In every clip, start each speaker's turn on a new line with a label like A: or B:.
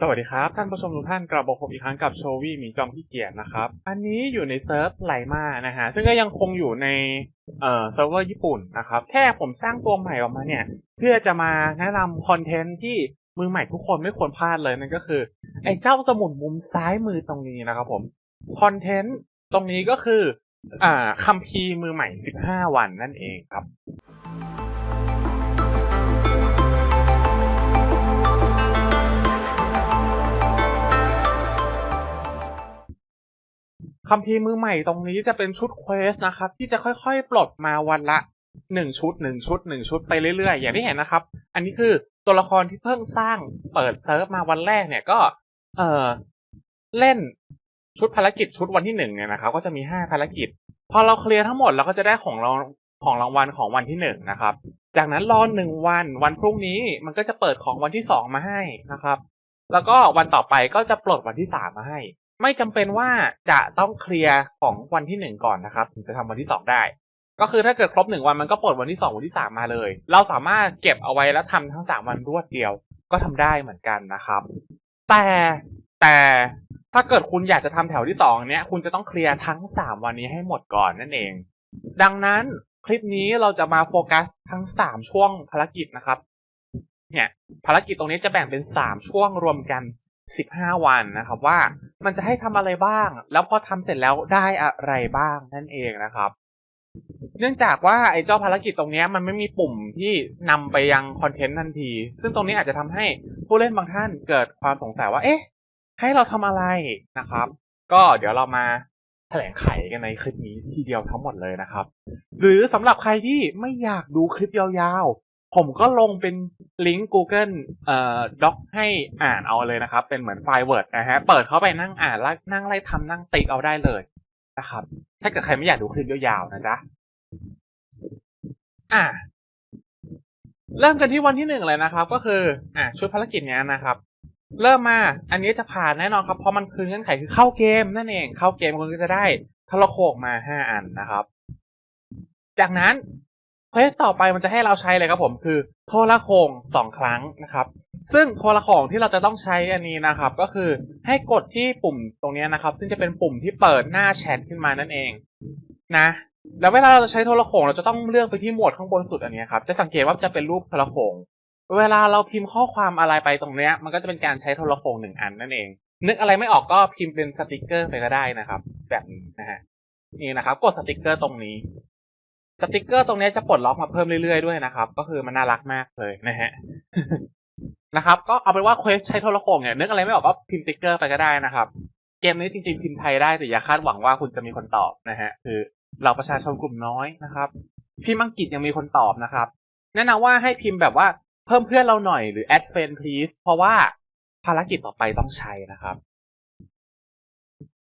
A: สวัสดีครับ ท่านผู้ชมทุกท่านกลับมาพบอีกครั้งกับโชวี่หมีจอมขี้เกียจนะครับ อันนี้อยู่ในเซิร์ฟไหลมานะฮะซึ่งก็ยังคงอยู่ในเอ่อเซิร์ฟเวอร์ญี่ปุ่นนะครับ แค่ผมสร้างตัวใหม่ออกมาเนี่ย เพื่อจะมาแนะนำคอนเทนต์ที่มือใหม่ทุกคนไม่ควรพลาดเลยนั่นก็คือ ไอ้เจ้าสมุดมุมซ้ายมือตรงนี้นะครับผมคอนเทนต์ตรงนี้ก็คืออ่าคัมภีร์มือใหม่ 15 วันนั่นเองครับ คัมภีร์มือใหม่ตรงนี้จะเป็นชุดเควสนะครับ ที่จะค่อยๆ ปลดมาวันละหนึ่งชุดหนึ่งชุดหนึ่งชุดไปเรื่อยๆ อย่างที่เห็นนะครับ อันนี้คือตัวละครที่เพิ่งสร้างเปิดเซิร์ฟมาวันแรกเนี่ยก็ เออเล่นชุดภารกิจชุดวันที่หนึ่งเนี่ยนะครับก็จะมีห้าภารกิจ พอเราเคลียร์ทั้งหมดเราก็จะได้ของเราของรางวัลของวันที่หนึ่งนะครับ จากนั้นรอหนึ่งวันวันพรุ่งนี้มันก็จะเปิดของวันที่สองมาให้นะครับ แล้วก็วันต่อไปก็จะปลดวันที่สามมาให้ ไม่จำเป็นว่าจะต้องเคลียร์ของวันที่หนึ่งก่อนนะครับ ถึงจะทำวันที่สองได้ ก็คือถ้าเกิดครบหนึ่งวันมันก็ปลดวันที่สองวันที่สามมาเลย เราสามารถเก็บเอาไว้แล้วทำทั้งสามวันรวดเดียว ก็ทำได้เหมือนกันนะครับ แต่แต่ถ้าเกิดคุณอยากจะทำแถวที่สองเนี้ยคุณจะต้องเคลียร์ทั้งสามวันนี้ให้หมดก่อนนั่นเอง ดังนั้นคลิปนี้เราจะมาโฟกัสทั้งสามช่วงภารกิจนะครับเนี่ยภารกิจตรงนี้จะแบ่งเป็นสามช่วงรวมกัน 15 วันนะครับว่ามันจะให้ทำอะไรบ้าง แล้วพอทำเสร็จแล้วได้อะไรบ้างนั่นเองนะครับ เนื่องจากว่าไอ้เจ้าภารกิจตรงนี้มันไม่มีปุ่มที่นำไปยังคอนเทนต์ทันที ซึ่งตรงนี้อาจจะทำให้ผู้เล่นบางท่านเกิดความสงสัยว่าเอ๊ะ ให้เราทำอะไรนะครับ ก็เดี๋ยวเรามาแถลงไขกันในคลิปนี้ทีเดียวทั้งหมดเลยนะครับ หรือสำหรับใครที่ไม่อยากดูคลิปยาว ผมก็ลงเป็นลิงก์ Google เอ่อด็อกให้อ่านเอาเลยนะครับ เป็นเหมือนไฟล์ Word นะฮะ เปิดเข้าไปนั่งอ่านแล้วนั่งไล่ทำนั่งติ๊กเอาได้เลยนะครับ ถ้าเกิดใครไม่อยากดูคลิปยาวๆนะจ๊ะ อะ เริ่มกันที่วันที่หนึ่งเลยนะครับ ก็คือ อะชุดภารกิจเนี้ยนะครับ เริ่มมา อันนี้จะผ่านแน่นอนครับ เพราะมันคือเงื่อนไขคือเข้าเกมนั่นเอง เข้าเกมคุณก็จะได้ทรโขงมาห้าอันนะครับ จากนั้น เควสต่อไปมันจะให้เราใช้เลยครับผมคือโทรโขงสองครั้งนะครับ ซึ่งโทรโขงที่เราจะต้องใช้อันนี้นะครับ ก็คือให้กดที่ปุ่มตรงนี้นะครับ ซึ่งจะเป็นปุ่มที่เปิดหน้าแชทขึ้นมานั่นเองนะ แล้วเวลาเราจะใช้โทรโขงเราจะต้องเลือกไปที่หมวดข้างบนสุดอันนี้ครับจะสังเกตว่าจะเป็นรูปโทรโขงเวลาเราพิมพ์ข้อความอะไรไปตรงเนี้ย มันก็จะเป็นการใช้โทรโขงหนึ่งอันนั่นเอง นึกอะไรไม่ออกก็พิมพ์เป็นสติกเกอร์ไปก็ได้นะครับ แบบนี้นะฮะนี่นะครับ กดสติกเกอร์ตรงนี้ สติกเกอร์ตรงนี้จะปลดล็อกมาเพิ่มเรื่อยๆด้วยนะครับ ก็คือมันน่ารักมากเลยนะฮะนะครับ ก็เอาเป็นว่าเควสใช้โทรโขงเนี่ยนึกอะไรไม่ออกก็พิมพ์สติกเกอร์ไปก็ได้นะครับ เกมนี้จริงๆพิมพ์ไทยได้แต่อย่าคาดหวังว่าคุณจะมีคนตอบนะฮะคือเราประชาชนกลุ่มน้อยนะครับพิมพ์อังกฤษยังมีคนตอบนะครับแนะนำว่าให้พิมพ์แบบว่าเพิ่มเพื่อนเราหน่อยหรือ add friend please เพราะว่าภารกิจต่อไปต้องใช้นะครับ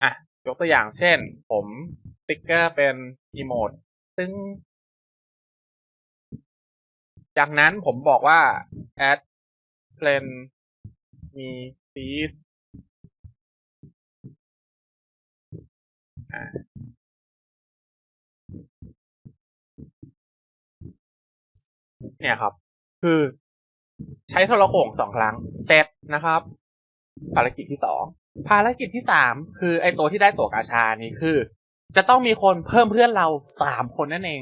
A: อะยกตัวอย่างเช่น ผมสติกเกอร์เป็นอีโมดซึ่ง จากนั้นผมบอกว่า add friend me please เนี่ยครับ คือใช้โทรโขงสองครั้งเซตนะครับ ภารกิจที่สองภารกิจที่สามคือไอตัวที่ได้ตัวกาชานี้คือ จะต้องมีคนเพิ่มเพื่อนเราสามคนนั่นเอง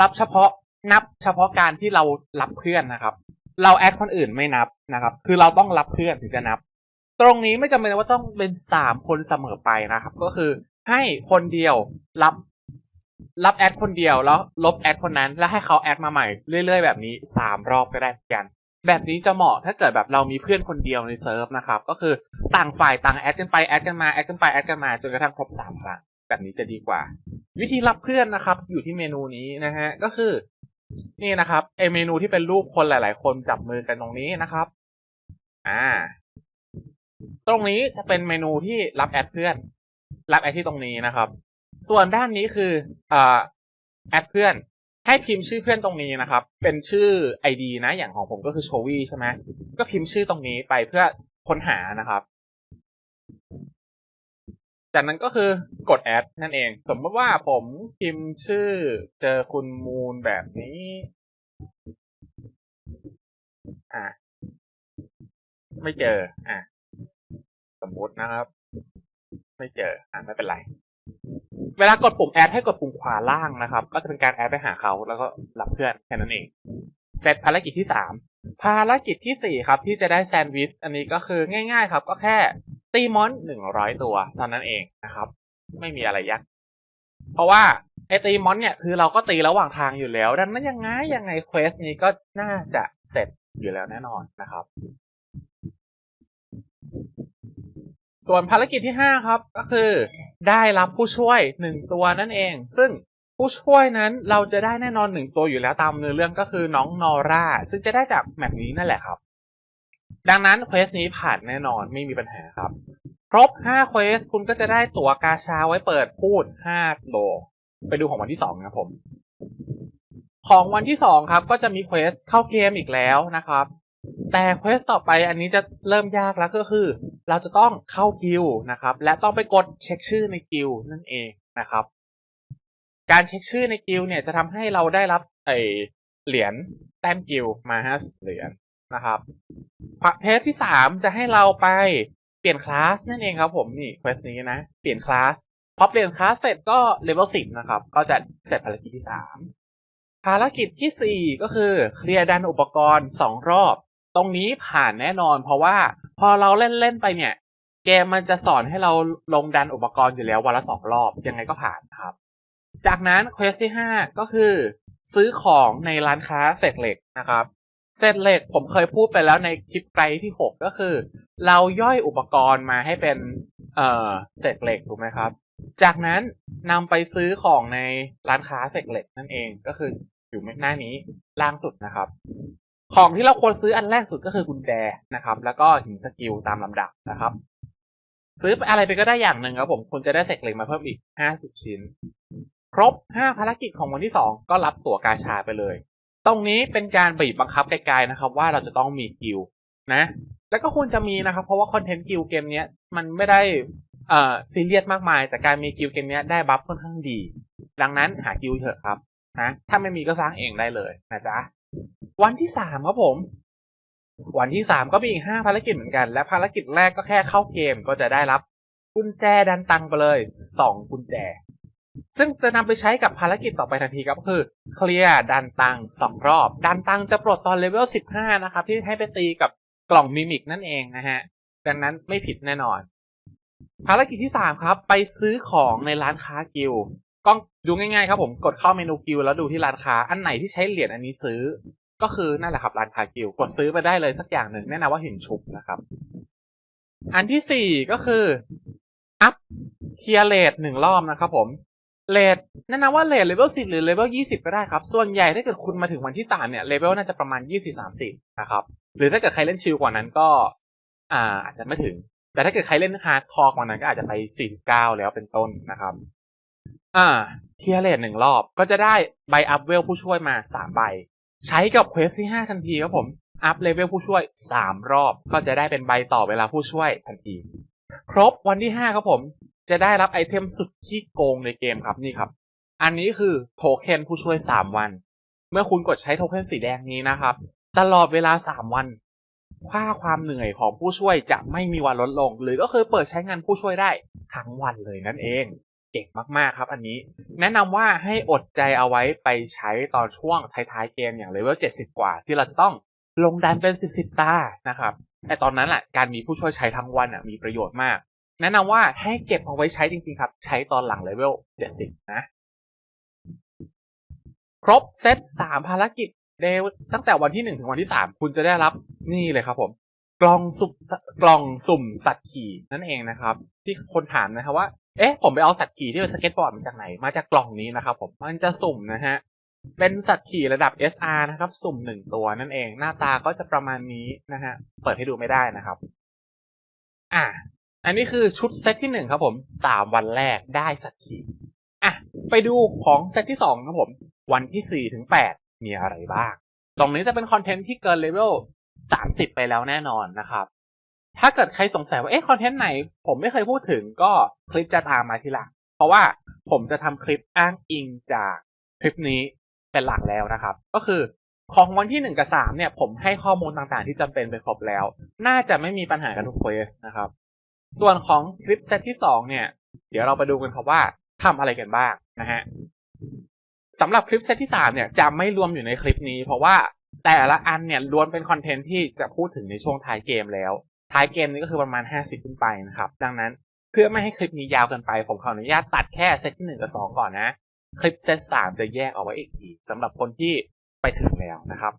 A: รับเฉพาะ นับเฉพาะการที่เรารับเพื่อนนะครับ เราแอดคนอื่นไม่นับนะครับ คือเราต้องรับเพื่อนถึงจะนับ ตรงนี้ไม่จำเป็นว่าต้องเป็นสามคนเสมอไปนะครับ ก็คือให้คนเดียวรับรับแอดคนเดียวแล้วลบแอดคนนั้นแล้วให้เขาแอดมาใหม่เรื่อยๆแบบนี้สามรอบก็ได้เหมือนกัน แบบนี้จะเหมาะถ้าเกิดแบบเรามีเพื่อนคนเดียวในเซิร์ฟนะครับ ก็คือต่างฝ่ายต่างแอดกันไปแอดกันมาแอดกันไปแอดกันมาจนกระทั่งครบสามครั้งแบบนี้จะดีกว่า วิธีรับเพื่อนนะครับ อยู่ที่เมนูนี้นะฮะก็คือ นี่นะครับไอเมนูที่เป็นรูปคนหลาย ๆ คนจับมือกันตรงนี้นะครับ อ่า ตรงนี้จะเป็นเมนูที่รับแอดเพื่อน รับแอดที่ตรงนี้นะครับ ส่วนด้านนี้คืออ่าแอดเพื่อน ให้พิมพ์ชื่อเพื่อนตรงนี้นะครับ เป็นชื่อ ID นะ อย่างของผมก็คือโชวี่ใช่ไหมก็พิมพ์ชื่อตรงนี้ไปเพื่อค้นหานะครับ จากนั้นก็คือกดแอดนั่นเอง สมมติว่าผมพิมพ์ชื่อเจอคุณมูลแบบนี้ อ่าไม่เจอ อะ สมมตินะครับ ไม่เจอ อะ ไม่เป็นไร เวลากดปุ่มแอดให้กดปุ่มขวาล่างนะครับ ก็จะเป็นการแอดไปหาเขาแล้วก็รับเพื่อนแค่นั้นเอง เสร็จภารกิจที่สามภารกิจที่สี่ครับ ที่จะได้แซนด์วิช อันนี้ก็คือง่าย ๆ ครับ ก็แค่ ตีมอนหนึ่งร้อยตัวเท่านั้นเองนะครับ ไม่มีอะไรยากเพราะว่าไอตีมอนเนี่ยคือเราก็ตีระหว่างทางอยู่แล้ว ดังนั้นยังไงยังไงเควสนี้ก็น่าจะเสร็จอยู่แล้วแน่นอนนะครับ ส่วนภารกิจที่ห้าครับ ก็คือได้รับผู้ช่วยหนึ่งตัวนั่นเอง ซึ่งผู้ช่วยนั้นเราจะได้แน่นอนหนึ่งตัวอยู่แล้วตามเนื้อเรื่องก็คือน้องนอร่าซึ่งจะได้จากแมปนี้นั่นแหละครับ ดังนั้นเควสนี้ผ่านแน่นอนไม่มีปัญหาครับ ครบ5เควสคุณก็จะได้ตั๋วกาชาไว้เปิดพูด5โลไปดูของวันที่2นะครับผม ของวันที่2ครับก็จะมีเควสเข้าเกมอีกแล้วนะครับ แต่เควสต่อไปอันนี้จะเริ่มยากแล้วก็คือ เราจะต้องเข้ากิลนะครับ และต้องไปกดเช็คชื่อในกิลนั่นเองนะครับ การเช็คชื่อในกิลเนี่ยจะทำให้เราได้รับไอเหรียญแต้มกิลมาห้าเหรียญ นะครับเพจที่สามจะให้เราไปเปลี่ยนคลาสนั่นเองครับผมนี่เควสนี้นะ เปลี่ยนคลาสพอเปลี่ยนคลาสเสร็จก็เลเวลสิบนะครับ ก็จะเสร็จภารกิจที่สามภารกิจที่สี่ก็คือเคลียร์ดันอุปกรณ์สองรอบ ตรงนี้ผ่านแน่นอน เพราะว่าพอเราเล่นเล่นๆไปเนี่ย เกมมันจะสอนให้เราลงดันอุปกรณ์อยู่แล้ววันละสองรอบยังไงก็ผ่านครับ จากนั้นเควสที่ห้าก็คือ ซื้อของในร้านค้าเศษเหล็กนะครับ เศษเหล็กผมเคยพูดไปแล้วในคลิปไกด์ที่หกก็คือ เราย่อยอุปกรณ์มาให้เป็นเอ่อเศษเหล็กถูกไหมครับ จากนั้นนำไปซื้อของในร้านค้าเศษเหล็กนั่นเองก็คืออยู่หน้านี้ล่างสุดนะครับ ของที่เราควรซื้ออันแรกสุดก็คือกุญแจนะครับ แล้วก็หินสกิลตามลำดับนะครับ ซื้อไปอะไรไปก็ได้อย่างหนึ่งครับผมคุณจะได้เศษเหล็กมาเพิ่มอีก50ชิ้น ครบ5ภารกิจของวันที่2ก็รับตั๋วกาชาไปเลย ตรงนี้เป็นการบีบบังคับไกลๆนะครับ ว่าเราจะต้องมีกิลนะ แล้วก็ควรจะมีนะครับ เพราะว่าคอนเทนต์กิลเกมนี้มันไม่ได้เอ่อซีเรียสมากมาย แต่การมีกิลเกมนี้ได้บัฟค่อนข้างดี ดังนั้นหากิลเถอะครับนะถ้าไม่มีก็สร้างเองได้เลยนะจ๊ะวันที่สามครับผม วันที่สามก็มีอีกห้าภารกิจเหมือนกัน และภารกิจแรกก็แค่เข้าเกมก็จะได้รับกุญแจดันตังไปเลยสองกุญแจ ซึ่งจะนำไปใช้กับภารกิจต่อไปทันทีครับก็คือเคลียร์ดันตังสองรอบ ดันตังจะปลดตอนเลเวลสิบห้านะครับ ที่ให้ไปตีกับกล่องมิมิกนั่นเองนะฮะ ดังนั้นไม่ผิดแน่นอน ภารกิจที่สามครับ ไปซื้อของในร้านค้ากิลก็ดูง่ายๆครับผมกดเข้าเมนูกิลแล้วดูที่ร้านค้าอันไหนที่ใช้เหรียญอันนี้ซื้อ ก็คือนั่นแหละครับร้านค้ากิลกดซื้อไปได้เลยสักอย่างหนึ่งแนะนำว่าหินชุบนะครับ อันที่สี่ก็คืออัพเทียเลทหนึ่งรอบนะครับผม เลทแนะนำว่าเลทเลเวลสิบหรือเลเวลยี่สิบก็ได้ครับ ส่วนใหญ่ถ้าเกิดคุณมาถึงวันที่สามเนี่ยเลเวลน่าจะประมาณยี่สิบสามสิบนะครับ หรือถ้าเกิดใครเล่นชิลกว่านั้นก็อ่าอาจจะไม่ถึง แต่ถ้าเกิดใครเล่นฮาร์ดคอร์กว่านั้นก็อาจจะไปสี่สิบเก้าแล้วเป็นต้นนะครับอ่าเทียเลทหนึ่งรอบก็จะได้ใบอัพเวลผู้ช่วยมาสามใบ ใช้กับเควสที่ห้าทันทีครับผมอัพเลเวลผู้ช่วยสามรอบ ก็จะได้เป็นใบต่อเวลาผู้ช่วยทันที ครบวันที่ห้าครับผม จะได้รับไอเทมสุดที่โกงในเกมครับนี่ครับ อันนี้คือโทเค็นผู้ช่วยสามวัน เมื่อคุณกดใช้โทเค็นสีแดงนี้นะครับ ตลอดเวลาสามวัน ค่าความเหนื่อยของผู้ช่วยจะไม่มีวันลดลง หรือก็คือเปิดใช้งานผู้ช่วยได้ทั้งวันเลยนั่นเอง เก่งมากๆครับอันนี้ แนะนำว่าให้อดใจเอาไว้ไปใช้ตอนช่วงท้ายๆเกมอย่างเลเวล70 กว่า ที่เราจะต้องลงดันเป็น 10 10ตานะครับแต่ตอนนั้นแหละการมีผู้ช่วยใช้ทั้งวันอะมีประโยชน์มาก แนะนำว่าให้เก็บเอาไว้ใช้จริงๆครับ ใช้ตอนหลังเลเวล70 นะ ครบเซต3ภารกิจเดตั้งแต่วันที่ 1 ถึงวันที่ 3 คุณจะได้รับนี่เลยครับผม กล่องสุ่มกล่องสุ่มสัตว์ขี่นั่นเองนะครับ ที่คนถามนะครับว่า เอ๊ะ ผมไปเอาสัตว์ขี่ที่เป็นสเก็ตบอร์ดมาจากไหน มาจากกล่องนี้นะครับผม มันจะสุ่มนะฮะ เป็นสัตว์ขี่ระดับ SR นะครับ สุ่มหนึ่งตัวนั่นเอง หน้าตาก็จะประมาณนี้นะฮะ เปิดให้ดูไม่ได้นะครับ อะ อันนี้คือชุดเซตที่หนึ่งครับผมสามวันแรกได้สัตว์ขี่อะไปดูของเซตที่สองครับผม วันที่สี่ถึงแปดมีอะไรบ้าง ตรงนี้จะเป็นคอนเทนต์ที่เกินเลเวลสามสิบไปแล้วแน่นอนนะครับ ถ้าเกิดใครสงสัยว่าเอ๊ะคอนเทนต์ไหน ผมไม่เคยพูดถึงก็คลิปจะตามมาทีหลัง เพราะว่าผมจะทำคลิปอ้างอิงจากคลิปนี้เป็นหลักแล้วนะครับ ก็คือของวันที่หนึ่งกับสามเนี่ย ผมให้ข้อมูลต่างๆ ที่จำเป็นไปครบแล้ว น่าจะไม่มีปัญหากันทุกเควสนะครับ ส่วนของคลิปเซตที่สองเนี่ย เดี๋ยวเราไปดูกันครับว่าทำอะไรกันบ้างนะฮะสำหรับคลิปเซตที่สามเนี่ยจะไม่รวมอยู่ในคลิปนี้ เพราะว่าแต่ละอันเนี่ยล้วนเป็นคอนเทนต์ที่จะพูดถึงในช่วงท้ายเกมแล้ว ท้ายเกมนี้ก็คือประมาณ 50 ขึ้นไปนะครับ ดังนั้นเพื่อไม่ให้คลิปนี้ยาวเกินไป ผมขออนุญาตตัดแค่เซตที่ 1 กับ 2 ก่อนนะ คลิปเซต3 จะแยกเอาไว้อีกทีสำหรับคนที่ไปถึงแล้วนะครับ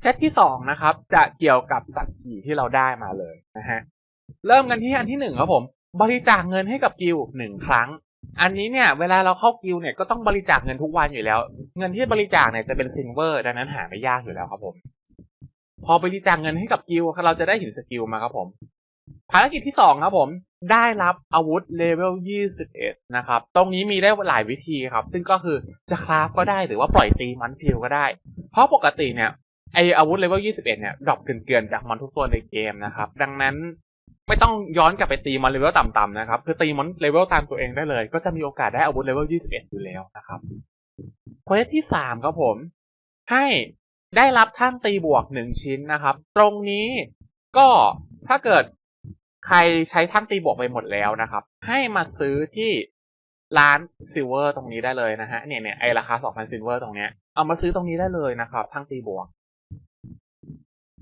A: เซตที่2นะครับจะเกี่ยวกับสัตว์ขี่ที่เราได้มาเลยนะฮะ เริ่มกันที่อันที่1ครับผม บริจาคเงินให้กับกิลหนึ่งครั้ง อันนี้เนี่ยเวลาเราเข้ากิลเนี่ยก็ต้องบริจาคเงินทุกวันอยู่แล้ว เงินที่บริจาคเนี่ยจะเป็นซิลเวอร์ดังนั้นหาไม่ยากอยู่แล้วครับผม พอบริจาคเงินให้กับกิลเราจะได้หินสกิลมาครับผม ภารกิจที่2ครับผม ได้รับอาวุธเลเวล21 นะครับ ตรงนี้มีได้หลายวิธีครับ ซึ่งก็คือจะคราฟก็ได้หรือว่าปล่อยตีมอนฟิลก็ได้ เพราะปกติเนี่ยไออาวุธเลเวล21 เนี่ยดรอปเกลื่อนๆจากมอนทุกตัวในเกมนะครับ ดังนั้น ไม่ต้องย้อนกลับไปตีมอนเลเวลต่ำๆนะครับ คือตีมอนเลเวลตามตัวเองได้เลย ก็จะมีโอกาสได้อาวุธเลเวล 21 อยู่แล้วนะครับเควสที่ 3 ครับผม ให้ได้รับท่านตีบวก 1 ชิ้นนะครับ ตรงนี้ก็ถ้าเกิดใครใช้ท่านตีบวกไปหมดแล้วนะครับ ให้มาซื้อที่ร้านซิลเวอร์ตรงนี้ได้เลยนะฮะเนี่ยเนี่ยไอราคา 2,000ซิลเวอร์ตรงเนี้ยเอามาซื้อตรงนี้ได้เลยนะครับทั้งตีบวก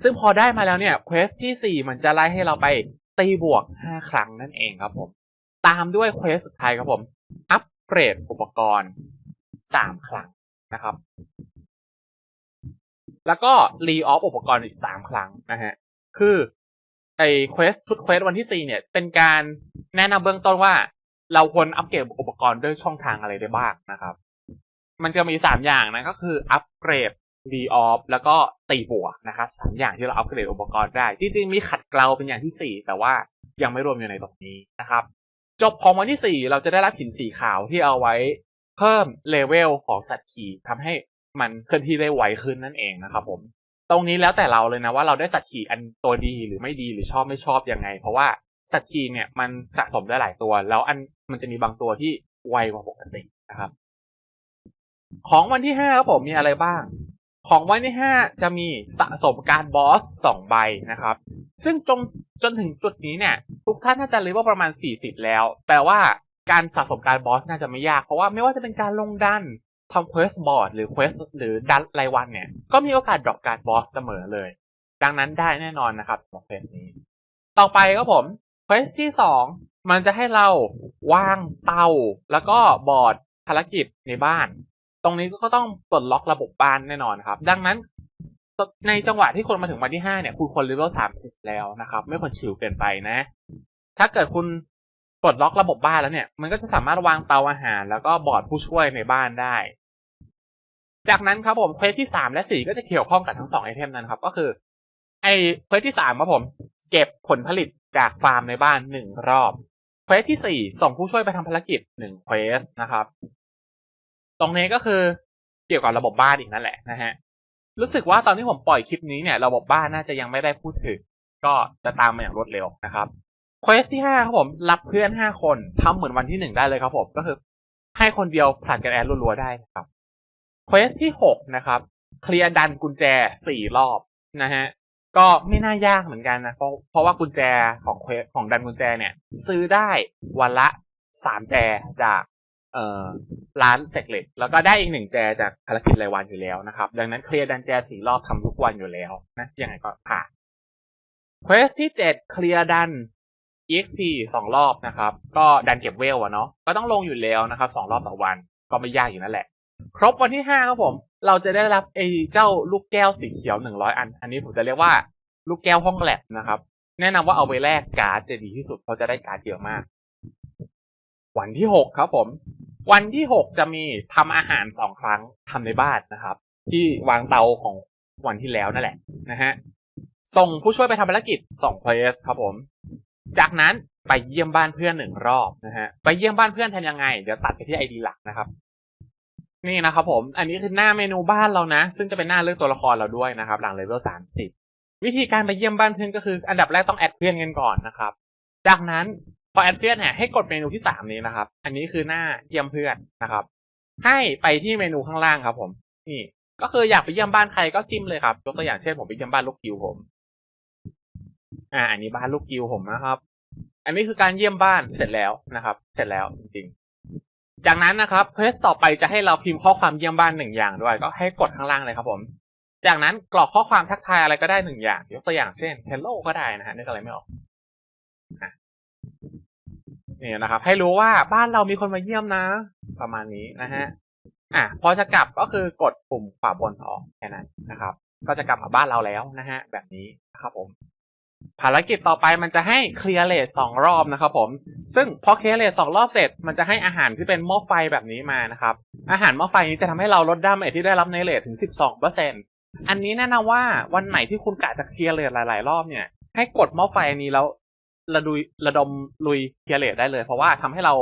A: ซึ่งพอได้มาแล้วเนี่ยเควสที่ 4 มันจะไล่ให้เราไป ตีบวก 5 ครั้งนั่นเองครับผม ตามด้วยเควสสุดท้ายครับผม อัปเกรดอุปกรณ์ 3 ครั้งนะครับ แล้วก็รีออฟอุปกรณ์อีก 3 ครั้งนะฮะ คือไอเควสชุดเควสวันที่ 4 เนี่ย เป็นการแนะนำเบื้องต้นว่า เราควรอัปเกรดอุปกรณ์ด้วยช่องทางอะไรได้บ้างนะครับ มันจะมี 3 อย่างนะ ก็คืออัปเกรด รีออฟแล้วก็ตีบวกนะครับสามอย่างที่เราอัปเกรดอุปกรณ์ได้ จริงๆ มีขัดเกลาเป็นอย่างที่ 4 แต่ว่ายังไม่รวมอยู่ในตรงนี้นะครับ จบของวันที่ 4 เราจะได้รับหินสีขาวที่เอาไว้เพิ่มเลเวลของสัตว์ขี่ทำให้มันเคลื่อนที่ได้ไวขึ้นนั่นเองนะครับผมตรงนี้แล้วแต่เราเลยนะว่าเราได้สัตว์ขี่อันตัวดีหรือไม่ดีหรือชอบไม่ชอบยังไง เพราะว่าสัตว์ขี่เนี่ยมันสะสมได้หลายตัว แล้วอันมันจะมีบางตัวที่ไวกว่าปกตินะครับ ของวันที่ห้าครับผมมีอะไรบ้าง ของไวันที่ห้าจะมีสะสมการบอสสองใบนะครับ ซึ่งจนจนถึงจุดนี้เนี่ยทุกท่านน่าจะรู้ว่าประมาณ 40 แล้วแปลว่าการสะสมการบอสน่าจะไม่ยาก เพราะว่าไม่ว่าจะเป็นการลงดันทำเควสบอร์ดหรือเควสหรือดันรายวันเนี่ย ก็มีโอกาสดรอปการบอสเสมอเลย ดังนั้นได้แน่นอนนะครับสำหรับเควสนี้ ต่อไปครับผมเควสที่ 2 มันจะให้เราวางเตาแล้วก็บอร์ดภารกิจในบ้าน ตรงนี้ก็ต้องปลดล็อกระบบบ้านแน่นอนครับ ดังนั้นในจังหวะที่คนมาถึงวันที่5เนี่ยคุณควรเลเวล30แล้วนะครับ ไม่ควรชิวเกินไปนะ ถ้าเกิดคุณปลดล็อกระบบบ้านแล้วเนี่ย มันก็จะสามารถวางเตาอาหาร แล้วก็บอร์ดผู้ช่วยในบ้านได้ จากนั้นครับผมเควสที่3และ4ก็จะเกี่ยวข้องกับทั้ง2ไอเทมนั้นครับ ก็คือ ไอเควสที่3ครับผม เก็บผลผลิตจากฟาร์มในบ้าน1รอบเควสที่4ส่งผู้ช่วยไปทำภารกิจ1เควสนะครับ รงนี้ก็คือเกี่ยวกับระบบบ้านอีกนั่นแหละนะฮะ รู้สึกว่าตอนที่ผมปล่อยคลิปนี้เนี่ย ระบบบ้านน่าจะยังไม่ได้พูดถึง ก็จะตามมาอย่างรวดเร็วนะครับเควสที่ห้าครับผมรับเพื่อนห้าคนทำเหมือนวันที่หนึ่งได้เลยครับผมก็คือให้คนเดียวผลัดกันแอดรัวๆได้นะครับเควสที่หกนะครับ เคลียร์ดันกุญแจสี่รอบนะฮะก็ไม่น่ายากเหมือนกันนะเพราะเพราะว่ากุญแจของเควสของดันกุญแจเนี่ย ซื้อได้วันละสามแจจาก ร้านเซกเล็ตแล้วก็ได้อีกหนึ่งแจจากภารกิจรายวันอยู่แล้วนะครับ ดังนั้นเคลียร์ดันแจสี่รอบทำทุกวันอยู่แล้วนะยังไงก็ผ่านเควสที่เจ็ดเคลียร์ดัน exp สองรอบนะครับ ก็ดันเก็บเวลอะเนาะก็ต้องลงอยู่แล้วนะครับสองรอบต่อวัน ก็ไม่ยากอยู่นั่นแหละ ครบวันที่ห้าครับผม เราจะได้รับไอ้เจ้าลูกแก้วสีเขียวหนึ่งร้อยอัน อันนี้ผมจะเรียกว่าลูกแก้วห้องแลบนะครับ แนะนำว่าเอาไปแลกการ์ดจะดีที่สุดเพราะจะได้การ์ดเยอะมาก วันที่หกครับผม วันที่หกจะมีทำอาหารสองครั้งทำในบ้านนะครับ ที่วางเตาของวันที่แล้วนั่นแหละนะฮะส่งผู้ช่วยไปทำภารกิจสองเพลสครับผม จากนั้นไปเยี่ยมบ้านเพื่อนหนึ่งรอบนะฮะไปเยี่ยมบ้านเพื่อนทำยังไง เดี๋ยวตัดไปที่ไอดีหลักนะครับ นี่นะครับผมอันนี้คือหน้าเมนูบ้านเรานะ ซึ่งจะเป็นหน้าเลือกตัวละครเราด้วยนะครับ หลังเลเวลสามสิบวิธีการไปเยี่ยมบ้านเพื่อนก็คือ อันดับแรกต้องแอดเพื่อนกันก่อนนะครับ จากนั้น พอแอดเพื่อนเนี่ยให้กดเมนูที่สามนี้นะครับ อันนี้คือหน้าเยี่ยมเพื่อนนะครับ ให้ไปที่เมนูข้างล่างครับผม นี่ ก็คืออยากไปเยี่ยมบ้านใครก็จิ้มเลยครับยกตัวอย่างเช่นผมไปเยี่ยมบ้านลูกกิวผม อ่า อันนี้บ้านลูกกิวผมนะครับ อันนี้คือการเยี่ยมบ้านเสร็จแล้วนะครับ เสร็จแล้วจริงๆ จากนั้นนะครับเควสต่อไปจะให้เราพิมพ์ข้อความเยี่ยมบ้านหนึ่งอย่างด้วย ก็ให้กดข้างล่างเลยครับผม จากนั้นกรอกข้อความทักทายอะไรก็ได้หนึ่งอย่าง ยกตัวอย่างเช่น hello ก็ได้นะฮะนึกอะไรไม่ออก นี่นะครับ ให้รู้ว่าบ้านเรามีคนมาเยี่ยมนะ ประมาณนี้นะฮะอะพอจะกลับก็คือกดปุ่มขวาบนออกแค่นั้นนะครับ ก็จะกลับมาบ้านเราแล้วนะฮะแบบนี้นะครับผม ภารกิจต่อไปมันจะให้เคลียร์เลทสองรอบนะครับผม ซึ่งพอเคลียร์เลทสองรอบเสร็จ มันจะให้อาหารที่เป็นหม้อไฟแบบนี้มานะครับ อาหารหม้อไฟนี้จะทำให้เราลดดาเมจที่ได้รับในเลทถึง 12%อันนี้แนะนำว่าวันไหนที่คุณกะจะเคลียร์เลทหลาย ๆ รอบเนี่ยให้กดหม้อไฟอันนี้แล้ว ระดุยระดมลุยเคลียร์เลทได้เลย เพราะว่าทำให้เรา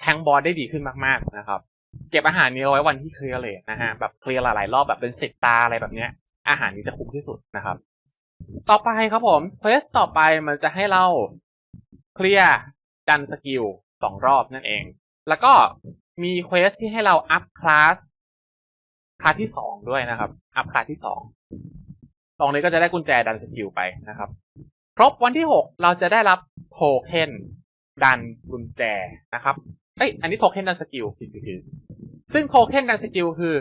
A: แทงบอสได้ดีขึ้นมากๆนะครับ เก็บอาหารนี้เอาไว้วันที่เคลียร์เลทนะฮะแบบเคลียร์หลายๆรอบแบบเป็นสิบตาอะไรแบบเนี้ย อาหารนี้จะคุ้มที่สุดนะครับ ต่อไปครับผมเควสต่อไปมันจะให้เราเคลียร์ดันสกิลสองรอบนั่นเอง แล้วก็มีเควสที่ให้เราอัพคลาสคลาสที่สองด้วยนะครับ อัพคลาสที่สองตรงนี้ก็จะได้กุญแจดันสกิลไปนะครับ ครบวันที่หกเราจะได้รับโทเค็นดันกุญแจนะครับ เอ้ย อันนี้โทเค็นดันสกิลผิดผิดซึ่งโทเค็นดันสกิลคือ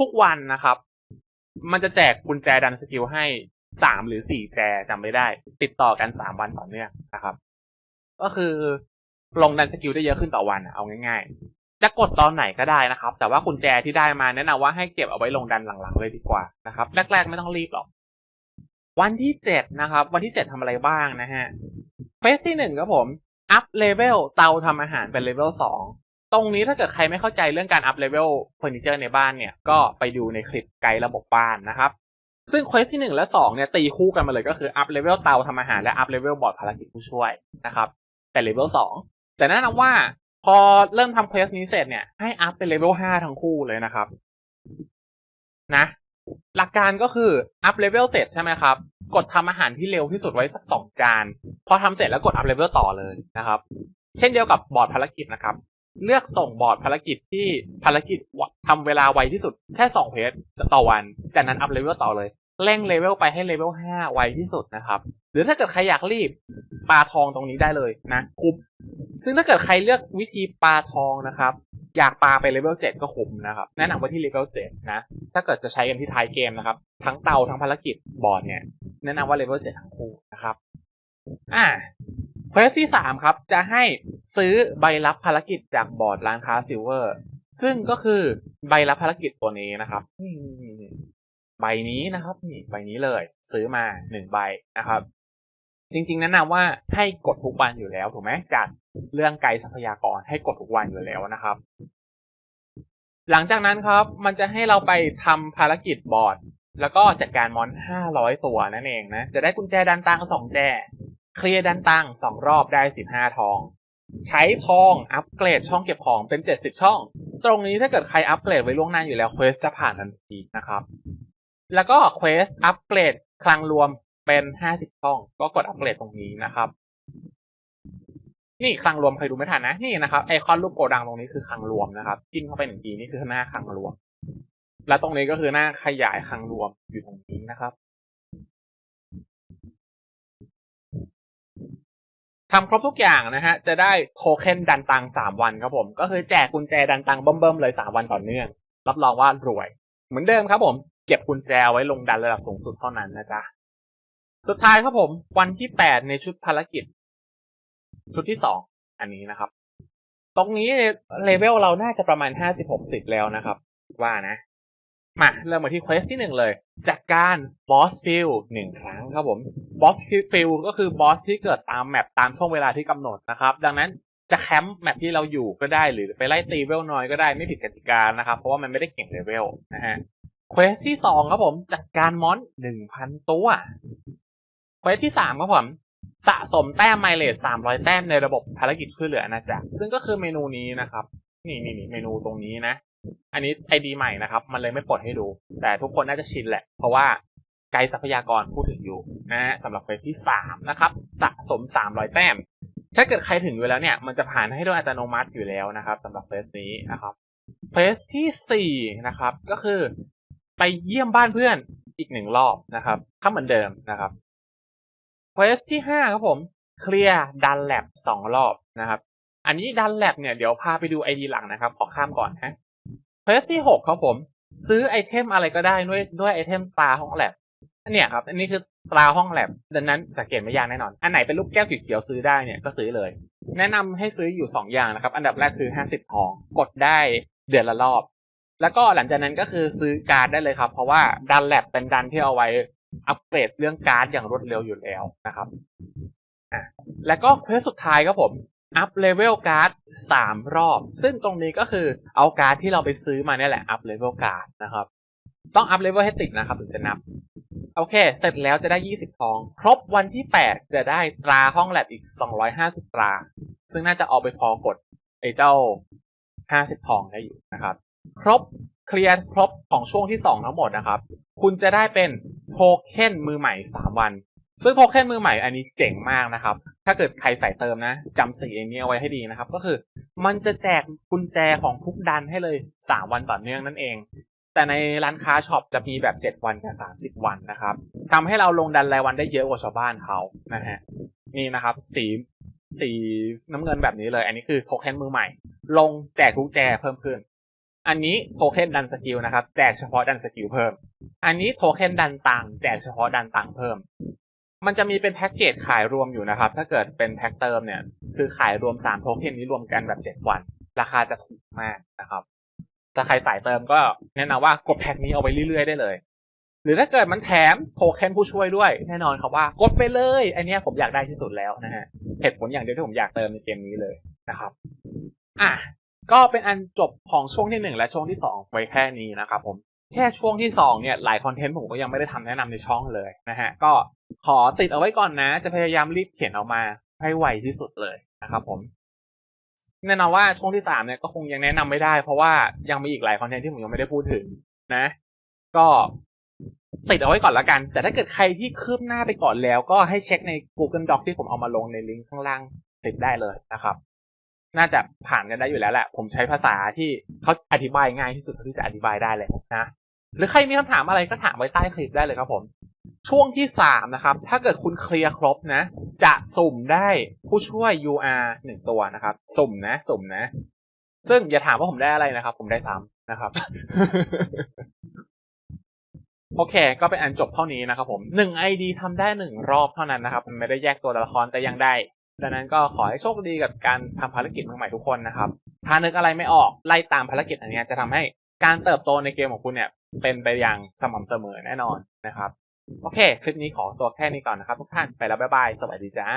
A: ทุกๆวันนะครับ มันจะแจกกุญแจดันสกิลให้สามหรือสี่แจจำไม่ได้ ติดต่อกันสามวันต่อเนื่องนะครับ ก็คือลงดันสกิลได้เยอะขึ้นต่อวันเอาง่าย ๆ จะกดตอนไหนก็ได้นะครับ แต่ว่ากุญแจที่ได้มาแนะนำว่าให้เก็บเอาไว้ลงดันหลังๆเลยดีกว่านะครับ แรก ๆ ไม่ต้องรีบหรอก วันที่เจ็ดนะครับ วันที่เจ็ดทำอะไรบ้างนะฮะเควสที่หนึ่งครับผม อัพเลเวลเตาทำอาหารเป็นเลเวลสองตรงนี้ถ้าเกิดใครไม่เข้าใจเรื่องการอัพเลเวลเฟอร์นิเจอร์ในบ้านเนี่ย ก็ไปดูในคลิปไกด์ระบบบ้านนะครับ ซึ่งเควสที่หนึ่งและสองเนี่ยตีคู่กันมาเลยก็คืออัพเลเวลเตาทำอาหารและอัพเลเวลบอร์ดภารกิจผู้ช่วยนะครับแต่เลเวลสองแต่แนะนำว่าพอเริ่มทำเควสนี้เสร็จเนี่ยให้อัพเป็นเลเวลห้าทั้งคู่เลยนะครับนะ หลักการก็คืออัพเลเวลเสร็จใช่ไหมครับ กดทำอาหารที่เร็วที่สุดไว้สักสองจาน พอทำเสร็จแล้วกดอัพเลเวลต่อเลยนะครับ เช่นเดียวกับบอร์ดภารกิจนะครับ เลือกส่งบอร์ดภารกิจที่ภารกิจทำเวลาไวที่สุดแค่สองเพจต่อวัน จากนั้นอัพเลเวลต่อเลยเร่งเลเวลไปให้เลเวลห้าไวที่สุดนะครับ หรือถ้าเกิดใครอยากรีบปลาทองตรงนี้ได้เลยนะคุ้มซึ่งถ้าเกิดใครเลือกวิธีปลาทองนะครับ อยากปลาไปเลเวลเจ็ดก็คุ้มนะครับแนะนำว่าที่เลเวลเจ็ดนะถ้าเกิดจะใช้กันที่ท้ายเกมนะครับ ทั้งเตาทั้งภารกิจบอร์ดเนี่ยแนะนำว่าเลเวลเจ็ดทั้งคู่นะครับอ่าเควสที่สามครับ จะให้ซื้อใบรับภารกิจจากบอร์ดร้านค้าซิลเวอร์ซึ่งก็คือใบรับภารกิจตัวนี้นะครับนี่นี่นี่ใบนี้นะครับนี่ใบนี้เลย ซื้อมาหนึ่งใบนะครับ จริงๆแนะนำว่าให้กดทุกวันอยู่แล้วถูกไหมจากเรื่องไกลทรัพยากรให้กดทุกวันอยู่แล้วนะครับ หลังจากนั้นครับมันจะให้เราไปทำภารกิจบอร์ด แล้วก็จัดการมอน 500 ตัวนั่นเองนะจะได้กุญแจดันตังสองแจเคลียร์ดันตังสองรอบได้ 15 ทอง ใช้ทองอัปเกรดช่องเก็บของเป็น 70 ช่อง ตรงนี้ถ้าเกิดใครอัปเกรดไว้ล่วงหน้าอยู่แล้วเควสจะผ่านทันทีนะครับแล้วก็เควสอัปเกรดคลังรวม เป็น 50 ช่อง ก็กดอัปเกรดตรงนี้นะครับนี่คลังรวมเคยดูไม่ทันนะนี่นะครับไอคอนรูปโกดังตรงนี้คือคลังรวมนะครับ จิ้มเข้าไปหนึ่งทีนี่คือหน้าคลังรวม และตรงนี้ก็คือหน้าขยายคลังรวมอยู่ตรงนี้นะครับทำครบทุกอย่างนะฮะจะได้โทเค็นดันตังสามวันครับผม ก็คือแจกกุญแจดันตังเบิ่มๆเลยสามวันต่อเนื่อง รับรองว่ารวย เหมือนเดิมครับผม เก็บกุญแจไว้ลงดันระดับสูงสุดเท่านั้นนะจ๊ะ สุดท้ายครับผม วันที่แปดในชุดภารกิจ ชุดที่สองอันนี้นะครับ ตรงนี้เลเวลเราน่าจะประมาณห้าสิบหกสิบแล้วนะครับ ว่านะ มาเริ่มมาที่เควสที่หนึ่งเลยจัดการบอสฟิลหนึ่งครั้งครับผมบอสฟิลก็คือบอสที่เกิดตามแมปตามช่วงเวลาที่กำหนดนะครับ ดังนั้นจะแคมป์แมปที่เราอยู่ก็ได้หรือไปไล่ตีเวลน้อยก็ได้ไม่ผิดกติกานะครับ เพราะว่ามันไม่ได้เก่งเลเวลนะฮะเควสที่สองครับผมจัดการมอนหนึ่งพันตัว ควสที่สามครับผมสะสมแต้มไมเลส300 แต้มในระบบภารกิจช่วยเหลืออาณาจักรซึ่งก็คือเมนูนี้นะครับ นี่นี่นี่เมนูตรงนี้นะ อันนี้ไอดีใหม่นะครับ มันเลยไม่ปลดให้ดู แต่ทุกคนน่าจะชินแหละ เพราะว่าไกด์ทรัพยากรพูดถึงอยู่นะฮะสำหรับเควสที่ 3 นะครับ สะสม 300 แต้ม ถ้าเกิดใครถึงอยู่แล้วเนี่ย มันจะผ่านให้โดยอัตโนมัติอยู่แล้วนะครับสำหรับเควสนี้นะครับเควสที่4นะครับก็คือไปเยี่ยมบ้านเพื่อนอีกหนึ่งรอบนะครับถ้าเหมือนเดิมนะครับ เควสที่ห้าครับผมเคลียร์ดันแลบสองรอบนะครับ อันนี้ดันแลบเนี่ยเดี๋ยวพาไปดูไอดีหลังนะครับ ขอข้ามก่อนฮะเควสที่หกครับผม ซื้อไอเทมอะไรก็ได้ด้วยด้วยไอเทมตาห้องแลบเนี้ยครับ อันนี้คือตราห้องแลบดังนั้นสังเกตไม่ยากแน่นอน อันไหนเป็นรูปแก้วเขียวๆซื้อได้เนี่ยก็ซื้อเลย แนะนำให้ซื้ออยู่สองอย่างนะครับ อันดับแรกคือห้าสิบทอง กดได้เดือนละรอบ แล้วก็หลังจากนั้นก็คือซื้อการ์ดได้เลยครับ เพราะว่าดันแลบเป็นดันที่เอาไว้ อัปเกรดเรื่องการ์ดอย่างรวดเร็วอยู่แล้วนะครับอะแล้วก็เควสสุดท้ายครับผมอัพเลเวลการ์ดสามรอบ ซึ่งตรงนี้ก็คือเอาการ์ดที่เราไปซื้อมาเนี่ยแหละอัพเลเวลการ์ดนะครับ ต้องอัพเลเวลให้ติดนะครับถึงจะนับ โอเค เสร็จแล้วจะได้ 20 ทอง ครบวันที่ 8 จะได้ตราห้องแลบอีก 250 ตรา ซึ่งน่าจะเอาไปพอกดไอ้เจ้า 50 ทองได้อยู่นะครับ ครบเคลียร์ครบของช่วงที่ 2 ทั้งหมดนะครับ คุณจะได้เป็น โทเค็นมือใหม่ 3 วันซึ่งโทเค็นมือใหม่อันนี้เจ๋งมากนะครับ ถ้าเกิดใครใส่เติมนะจำสีนี้เอาไว้ให้ดีนะครับ ก็คือมันจะแจกกุญแจของทุกดันให้เลย 3 วันต่อเนื่องนั่นเอง แต่ในร้านค้าช็อปจะมีแบบ 7 วันกับ30 วันนะครับทำให้เราลงดันรายวันได้เยอะกว่าชาวบ้านเขานะฮะนี่นะครับสีสีน้ำเงินแบบนี้เลย อันนี้คือโทเค็นมือใหม่ ลงแจกทุกแจเพิ่มขึ้น อันนี้โทเค็นดันสกิลนะครับ แจกเฉพาะดันสกิลเพิ่ม อันนี้โทเค็นดันต่างแจกเฉพาะดันต่างเพิ่ม มันจะมีเป็นแพ็กเกจขายรวมอยู่นะครับ ถ้าเกิดเป็นแพ็กเติมเนี่ย คือขายรวม 3 โทเค็นนี้รวมกันแบบ 7 วัน ราคาจะถูกมากนะครับ ถ้าใครสายเติมก็แนะนำว่ากดแพ็กนี้เอาไว้เรื่อยๆได้เลย หรือถ้าเกิดมันแถมโทเค็นผู้ช่วยด้วย แน่นอนครับว่ากดไปเลย อันเนี้ยผมอยากได้ที่สุดแล้วนะฮะ เหตุผลอย่างเดียวที่ผมอยากเติมในเกมนี้เลยนะครับ อะ ก็เป็นอันจบของช่วงที่หนึ่งและช่วงที่สองไว้แค่นี้นะครับผมแค่ช่วงที่สองเนี่ยหลายคอนเทนต์ผมก็ยังไม่ได้ทำแนะนำในช่องเลยนะฮะก็ขอติดเอาไว้ก่อนนะ จะพยายามรีบเขียนออกมาให้ไวที่สุดเลยนะครับผมแน่นอนว่าช่วงที่สามเนี่ยก็คงยังแนะนำไม่ได้ เพราะว่ายังมีอีกหลายคอนเทนต์ที่ผมยังไม่ได้พูดถึงนะ ก็ติดเอาไว้ก่อนละกัน แต่ถ้าเกิดใครที่คืบหน้าไปก่อนแล้ว ก็ให้เช็คใน Google Doc ที่ผมเอามาลงในลิงก์ข้างล่างติดได้เลยนะครับ น่าจะผ่านกันได้อยู่แล้วแหละผมใช้ภาษาที่เขาอธิบายง่ายที่สุดเท่าที่จะอธิบายได้เลยนะหรือใครมีคำถามอะไรก็ถามไว้ใต้คลิปได้เลยครับผม ช่วงที่สามนะครับ ถ้าเกิดคุณเคลียร์ครบนะ จะสุ่มได้ผู้ช่วย UR หนึ่งตัวนะครับ สุ่มนะ สุ่มนะ ซึ่งอย่าถามว่าผมได้อะไรนะครับ ผมได้ซ้ำนะครับ โอเค ก็เป็นอันจบเท่านี้นะครับผมหนึ่งไอดีทำได้หนึ่งรอบเท่านั้นนะครับ มันไม่ได้แยกตัวละครแต่ยังได้ ดังนั้นก็ขอให้โชคดีกับการทำภารกิจใหม่ๆทุกคนนะครับ ถ้านึกอะไรไม่ออกไล่ตามภารกิจอันนี้จะทำให้การเติบโตในเกมของคุณเนี่ยเป็นไปอย่างสม่ำเสมอแน่นอนนะครับ โอเค คลิปนี้ขอตัวแค่นี้ก่อนนะครับ ทุกท่านไปแล้วบ๊ายบาย สวัสดีจ้า